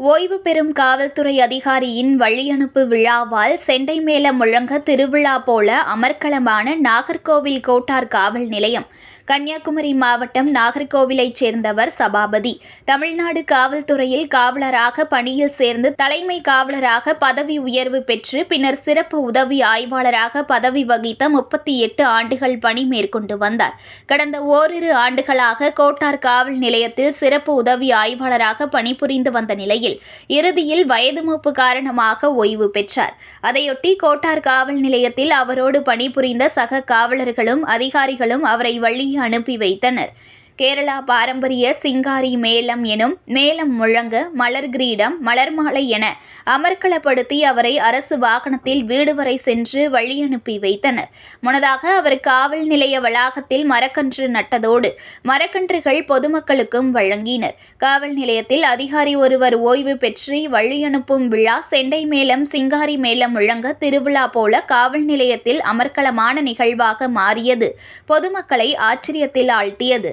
ஓய்வு பெறும் காவல்துறை அதிகாரியின் வழியனுப்பு விழாவால் செண்டை மேளம் முழங்க திருவிழா போல அமர்க்களமான நாகர்கோவில் கோட்டார் காவல் நிலையம் கன்னியாகுமரி மாவட்டம் நாகர்கோவிலைச் சேர்ந்தவர் சபாபதி. தமிழ்நாடு காவல்துறையில் காவலராக பணியில் சேர்ந்து தலைமை காவலராக பதவி உயர்வு பெற்று பின்னர் சிறப்பு உதவி ஆய்வாளராக பதவி வகித்த முப்பத்தி எட்டு ஆண்டுகள் பணி மேற்கொண்டு வந்தார். கடந்த ஓரிரு ஆண்டுகளாக கோட்டார் காவல் நிலையத்தில் சிறப்பு உதவி ஆய்வாளராக பணிபுரிந்து வந்த நிலையில் இறுதியில் வயது மூப்பு காரணமாக ஓய்வு பெற்றார். அதையொட்டி கோட்டார் காவல் நிலையத்தில் அவரோடு பணிபுரிந்த சக காவலர்களும் அதிகாரிகளும் அவரை வழி அனுப்பி வைத்தனர். கேரளா பாரம்பரிய சிங்காரி மேளம் எனும் மேளம் முழங்க மலர் கிரீடம் மலர் மாலை என அமர்க்களப்படுத்தி அவரை அரசு வாகனத்தில் வீடு வரை சென்று வழியனுப்பி வைத்தனர். முன்னதாக அவர் காவல் நிலைய வளாகத்தில் மரக்கன்று நட்டதோடு மரக்கன்றுகள் பொதுமக்களுக்கும் வழங்கினர். காவல் நிலையத்தில் அதிகாரி ஒருவர் ஓய்வு பெற்று வழியனுப்பும் விழா செண்டை மேளம் சிங்காரி மேளம் முழங்க திருவிழா போல காவல் நிலையத்தில் அமர்க்களமான நிகழ்வாக மாறியது. பொதுமக்களை ஆச்சரியத்தில் ஆழ்த்தியது.